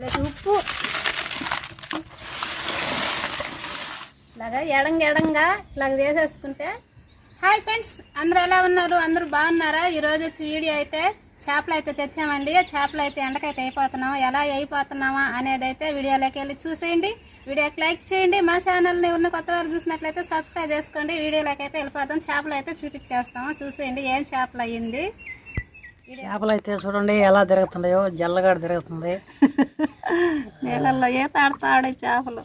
లేదా ఉప్పు. ఇలాగా ఎడంగా ఎడంగా ఇలాగ చేసేసుకుంటే. హాయ్ ఫ్రెండ్స్ అందరూ ఎలా ఉన్నారు? అందరూ బాగున్నారా? ఈరోజు వచ్చి వీడియో అయితే చేపలు అయితే తెచ్చామండి. చేపలు అయితే ఎండకైతే అయిపోతున్నాం ఎలా అయిపోతున్నామా అనేది అయితే వీడియోలోకి వెళ్ళి చూసేయండి. వీడియోకి లైక్ చేయండి. మా ఛానల్ని ఉన్న కొత్త వారు చూసినట్లయితే సబ్స్క్రైబ్ చేసుకోండి. వీడియోలోకి అయితే వెళ్ళిపోతాం చేపలు అయితే చూపించేస్తాము చూసేయండి ఏం చేపలు అయ్యింది చేపలు అయితే చూడండి ఎలా తిరుగుతున్నాయో జల్లగాడు తిరుగుతుంది. నీళ్ళల్లో ఈత ఆడతాడే చేపలు?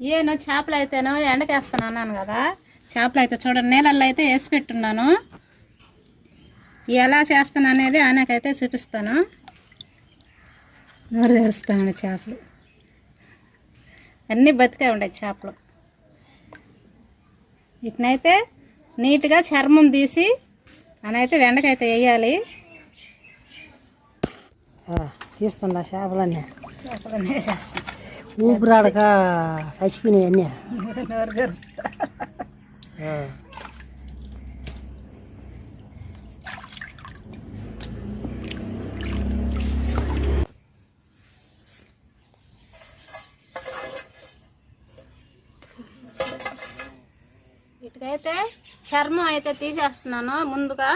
ఏను చేపలు అయితేనో ఎండకేస్తాను అన్నాను కదా. చేపలు అయితే చూడండి నీళ్ళల్లో అయితే వేసి పెట్టున్నాను. ఎలా చేస్తాను అనేది ఆయనకైతే చూపిస్తాను. నోరు తెరుస్తాను చేపలు. అన్నీ బతికే ఉండే చేపలు. వీటినైతే నీట్గా చర్మం తీసి అనైతే వెండకైతే వేయాలి. తీస్తున్నా చేపలన్నీ. చేపలన్నీ ఊపిరాడక చచ్చిపోయినాయి అన్నీ. వీటికైతే చర్మం అయితే తీసేస్తున్నాను. ముందుగా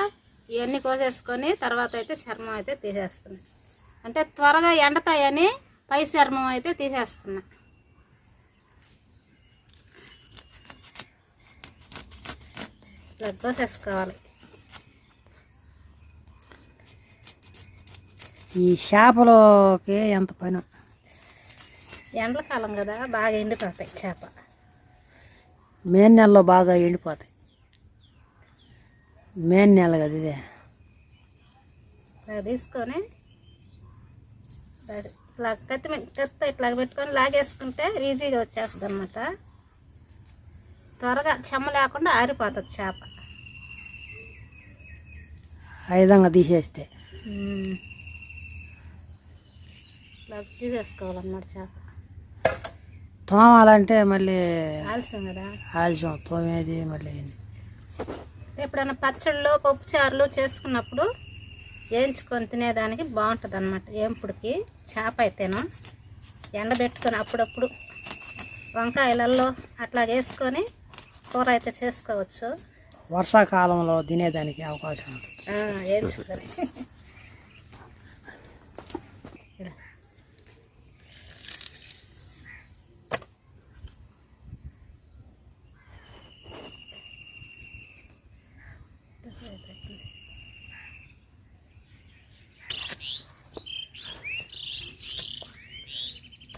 ఇవన్నీ కోసేసుకొని తర్వాత అయితే చర్మం అయితే తీసేస్తున్నా. అంటే త్వరగా ఎండతాయని పై చర్మం అయితే తీసేస్తున్నా. కోసేసుకోవాలి. ఈ చేపలకి ఎంత పని? ఎండలకాలం కదా బాగా ఎండిపోతాయి చేప. మే నెలలో బాగా ఎండిపోతాయి. మే నెల కదా ఇదే. తీసుకొని ఇట్లా- కత్తి కత్తి ఇట్లా పెట్టుకొని లాగేసుకుంటే ఈజీగా వచ్చేస్తుంది అనమాట త్వరగా చెమ్మ లేకుండా ఆరిపోతుంది చేప. ఆ విధంగా తీసేస్తే తీసేసుకోవాలన్నమాట చేప. తోమాలంటే మళ్ళీ ఆలస్యం కదా? ఆలస్యం. తోమేది మళ్ళీ ఎప్పుడైనా పచ్చళ్ళు పప్పు చారులు చేసుకున్నప్పుడు వేయించుకొని తినేదానికి బాగుంటుంది అనమాట ఏంపుడికి చేప అయితేను ఎండబెట్టుకొని అప్పుడప్పుడు వంకాయలలో అట్లా వేసుకొని కూర అయితే చేసుకోవచ్చు. వర్షాకాలంలో తినేదానికి అవకాశం వేయించుకొని.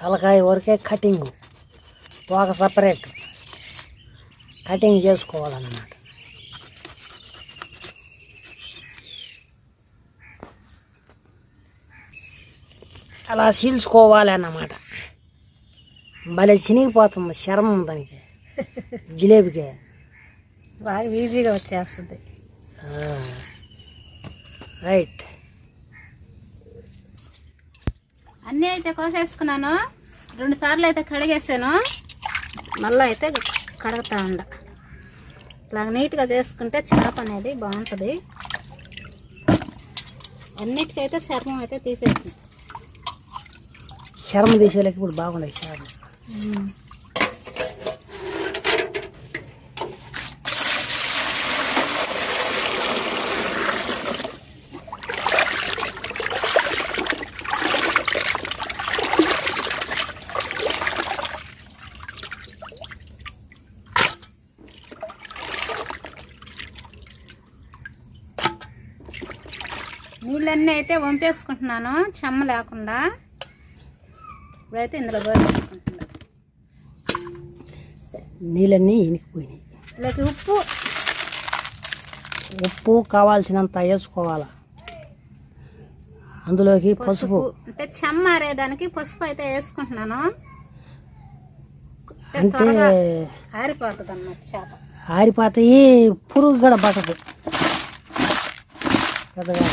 తలకాయ వరకే కటింగ్ ఒక సపరేట్ కటింగ్ చేసుకోవాలన్నమాట. అలా చీల్చుకోవాలి అన్నమాట భలే చినిగిపోతుంది చర్మం దానికి. జిలేబీకి. బాగా ఈజీగా వచ్చేస్తుంది. రైట్ అన్నీ అయితే కోసేసుకున్నాను. రెండు సార్లు అయితే కడిగేసాను. మళ్ళీ అయితే కడుగుతా ఉండ. ఇట్లా నీట్గా చేసుకుంటే చేప అనేది బాగుంటుంది. అన్నిటికైతే చర్మం అయితే తీసేసింది చర్మం తీసేలేక ఇప్పుడు బాగుండే చర్మం. నీళ్ళన్నీ అయితే వంపేసుకుంటున్నాను. చెమ్మ లేకుండా. ఇప్పుడైతే ఇందులో పోసేసుకుంటున్నాను నీళ్ళన్నీ ఇనికిపోయినాయి. లేకపోతే ఉప్పు. ఉప్పు కావాల్సినంత వేసుకోవాలా? అందులోకి పసుపు. అంటే చెమ్మారేదానికి పసుపు అయితే వేసుకుంటున్నాను. అంటే ఆరిపోతుంది అన్నమాట చేప. ఆరిపోతాయి పురుగు కూడా పట్టదు. పెద్దగా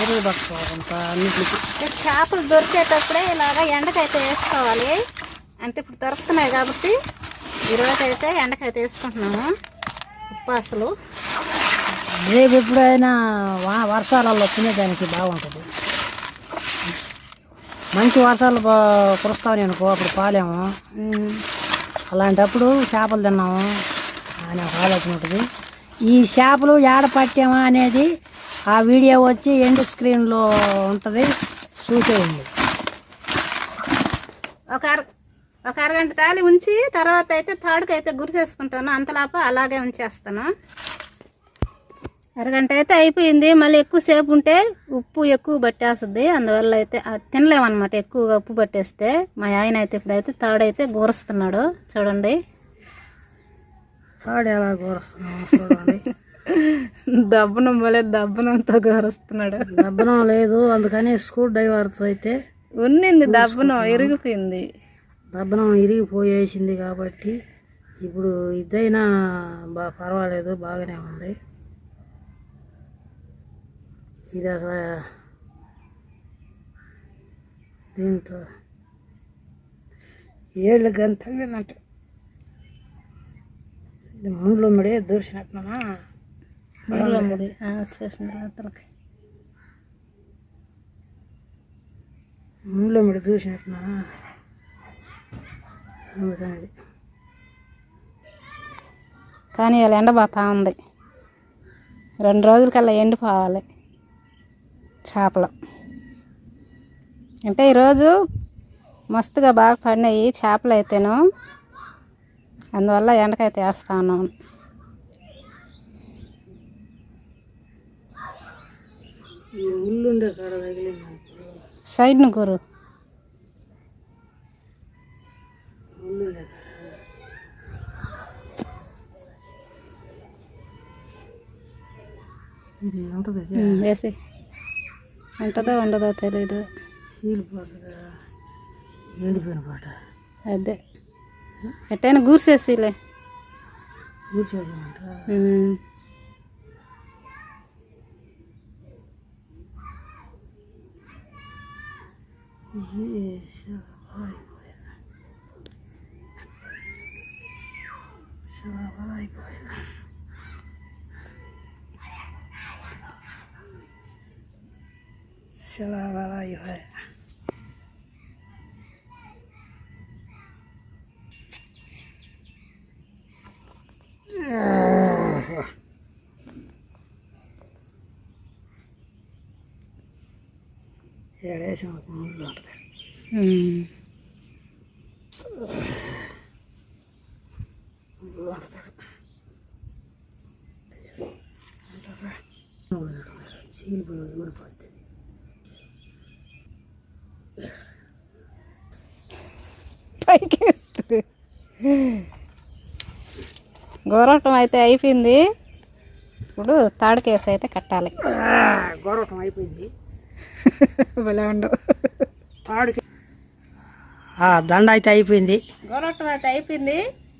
అన్నిటికి చేపలు దొరికేటప్పుడే ఇలాగ ఎండకైతే వేసుకోవాలి. అంటే ఇప్పుడు దొరుకుతున్నాయి కాబట్టి అయితే ఎండకైతే వేసుకుంటున్నాము. ఉప్పు అసలు. రేపు ఎప్పుడైనా వా- వర్షాలలో తినేదానికి బాగుంటుంది. మంచి వర్షాలు కురుస్తామని అనుకో అప్పుడు పాలేము. అలాంటప్పుడు చేపలు తిన్నాము. అనే ఒక ఆలోచన ఉంటుంది. ఈ చేపలు ఏడ పట్టామా అనేది ఆ వీడియో వచ్చి ఎండ్ స్క్రీన్లో ఉంటుంది. చూసేయండి. ఒక అర ఒక అరగంట తాలి ఉంచి తర్వాత అయితే థర్డ్కి అయితే గురిసేసుకుంటాను. అంతలోపు అలాగే ఉంచేస్తాను. అరగంట అయితే అయిపోయింది. మళ్ళీ ఎక్కువసేపు ఉంటే ఉప్పు ఎక్కువ పట్టేస్తుంది. అందువల్ల అయితే తినలేమన్నమాట ఎక్కువగా ఉప్పు పట్టేస్తే. మా ఆయన అయితే ఇప్పుడైతే థర్డ్ అయితే గూరుస్తున్నాడు. చూడండి. తాడు ఎలా కూరుస్తున్నాము చూడండి. దబ్బనం వలే దబ్బనంతో గూరుస్తున్నాడు. దబ్బనం లేదు అందుకని స్క్రూ డ్రైవర్తో అయితే ఉన్నింది దబ్బనం ఇరిగిపోయింది. దబ్బనం ఇరిగిపోయేసింది కాబట్టి ఇప్పుడు ఇదైనా బా పర్వాలేదు బాగానే ఉంది. ఇది అసలు దీంతో ఏళ్ళు గంతగినట్టు. ఇది ముండ్లు ముడి దూసినట్టునా ముడి వచ్చేసింది ముడి కానీ ఇలా ఎండబోతా ఉంది. రెండు రోజులకల్లా ఎండిపోవాలి చేపలు. అంటే ఈరోజు మస్తుగా బాగా పడినాయి చేపలు అయితేను అందువల్ల ఎండకైతే వేస్తాను. ఈ ముళ్ళుండే కాడ తగిలింది అనుకో సైడ్ను గురు ముళ్ళుండే కాడ ఇది ఉంటుంది ఉమ్, వేసి ఉంటుందో ఉండదో తెలీదు చీలిపోతుందా ఎండిపోయిన పాట అదే ఎట్టయినా గూర్సేసిలే 咦行了行了行了行了行了行了行了行了行了行了行 ముందు ఉంటుంది చీలిపోయి ఊడిపోతుంది పైకి. గోరటం అయితే అయిపోయింది. ఇప్పుడు తాడు కేసు అయితే కట్టాలి. గొరవటం అయిపోయింది. భలే ఉండవు. తాడుకి దండ అయితే అయిపోయింది. గోరటం అయితే అయిపోయింది.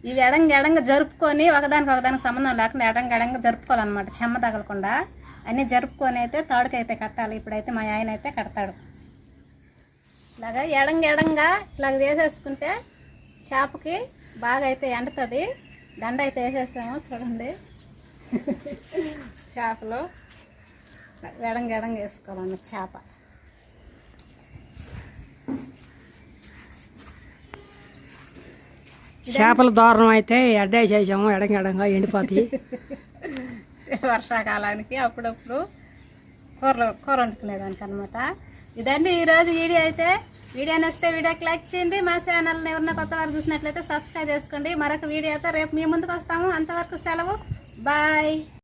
ఇవి ఎడంగా ఎడంగా జరుపుకొని ఒకదానికి ఒకదానికి సంబంధం లేకుండా ఎడంగా ఎడంగా జరుపుకోవాలన్నమాట. చెమ్మ తగలకుండా. అన్నీ జరుపుకొని అయితే తాడుకి అయితే కట్టాలి. ఇప్పుడైతే మా ఆయన అయితే కడతాడు. ఇలాగా ఎడంగా ఎడంగా ఇలాగ చేసేసుకుంటే చేపకి బాగా అయితే ఎండుతుంది. దండ అయితే వేసేసాము చూడండి. చేపలు. ఎడంగా ఎడంగా వేసుకోవాలన్నమాట చేప. చేపల దారుణం అయితే అడ్డాయి చేసాము ఎడంగా ఎడంగా ఎండిపోతాయి. వర్షాకాలానికి అప్పుడప్పుడు కూర కూర వండుకునేదానికి అనమాట ఇదండి ఈరోజు వీడియో అయితే. వీడియో నచ్చితే వీడియోకి లైక్ చేయండి. మా ఛానల్ని ఎవరైనా కొత్త వారు చూసినట్లయితే సబ్స్క్రైబ్ చేసుకోండి. మరొక వీడియోతో రేపు మీ ముందుకు వస్తాము. అంతవరకు సెలవు. బాయ్.